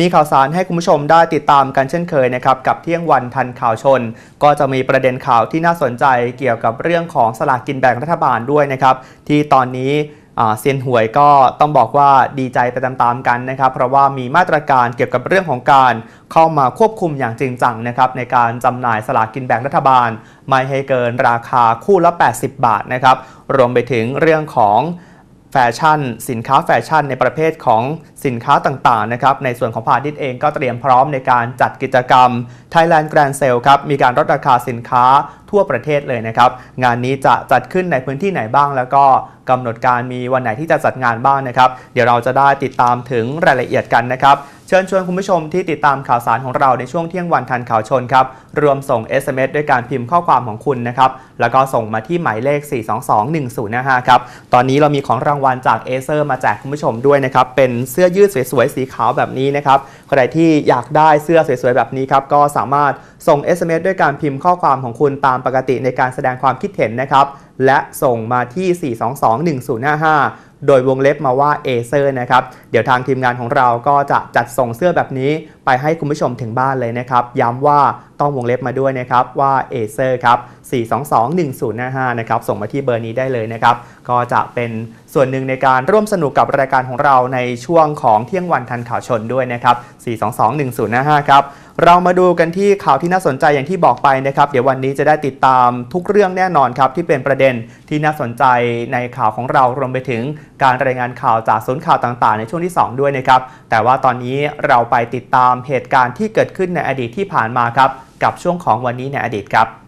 มีข่าวสารให้คุณผู้ชมได้ติดตามกันเช่นเคยนะครับกับเที่ยงวันทันข่าวชน ก็จะมีประเด็นข่าวที่น่าสนใจเกี่ยวกับเรื่องของสลากกินแบ่งรัฐบาลด้วยนะครับที่ตอนนี้เซียนหวยก็ต้องบอกว่าดีใจไปตามๆกันนะครับ เพราะว่ามีมาตรการเกี่ยวกับเรื่องของการเข้ามาควบคุมอย่างจริงจังนะครับในการจำหน่ายสลากกินแบ่งรัฐบาล ไม่ให้เกินราคาคู่ละ 80 บาทนะครับรวมไปถึงเรื่องของ แฟชั่น สินค้าแฟชั่นในประเภทของสินค้าต่างๆนะครับในส่วนของพาณิชย์เองก็เตรียมพร้อมในการจัดกิจกรรม Thailand Grand Sale ครับมีการลดราคาสินค้าทั่วประเทศเลยนะครับ งานนี้จะจัดขึ้นในพื้นที่ไหนบ้างแล้วก็กำหนดการมีวันไหนที่จะจัดงานบ้างนะครับ เดี๋ยวเราจะได้ติดตามถึงรายละเอียดกันนะครับ ชิญชวนคุณผู้ชมที่ติดตามข่าวสารของเราในช่วงเที่ยงวันทันข่าวชนครับ รวมส่ง SMS ด้วยการพิมพ์ข้อความของคุณนะครับ แล้วก็ส่งมาที่หมายเลข 4221055 ครับ ตอนนี้เรามีของรางวัลจากเอเซอร์มาแจกคุณผู้ชมด้วยนะครับ เป็นเสื้อยืดสวยๆ สีขาวแบบนี้นะครับ ใครที่อยากได้เสื้อสวยๆ แบบนี้ครับ ก็สามารถส่ง SMS ด้วยการพิมพ์ข้อความของคุณตามปกติในการแสดงความคิดเห็นนะครับ และส่งมาที่ 4221055 โดยวงเล็บมาว่าเอเซอร์นะครับ เดี๋ยวทางทีมงานของเราก็จะจัดส่งเสื้อแบบนี้ไปให้คุณผู้ชมถึงบ้านเลยนะครับ ย้ำว่าต้องวงเล็บมาด้วยนะครับว่าเอเซอร์ครับ 4221055 นะครับ ส่งมาที่เบอร์นี้ได้เลยนะครับ ก็จะเป็นส่วนหนึ่งในการร่วมสนุกกับรายการของเราในช่วงของเที่ยงวันทันข่าวชนด้วยนะครับ 4221055 ครับ เรามาดูกันที่ข่าวที่น่าสนใจอย่างที่บอกไปนะครับ เดี๋ยววันนี้จะได้ติดตามทุกเรื่องแน่นอนครับ ที่เป็นประเด็นที่น่าสนใจในข่าวของเรารวมไปถึงการรายงานข่าวจากศูนย์ข่าวต่างๆ ในช่วงที่ 2 ด้วยนะครับ แต่ว่าตอนนี้เราไปติดตามเหตุการณ์ที่เกิดขึ้นในอดีตที่ผ่านมาครับ กับช่วงของวันนี้ในอดีตครับ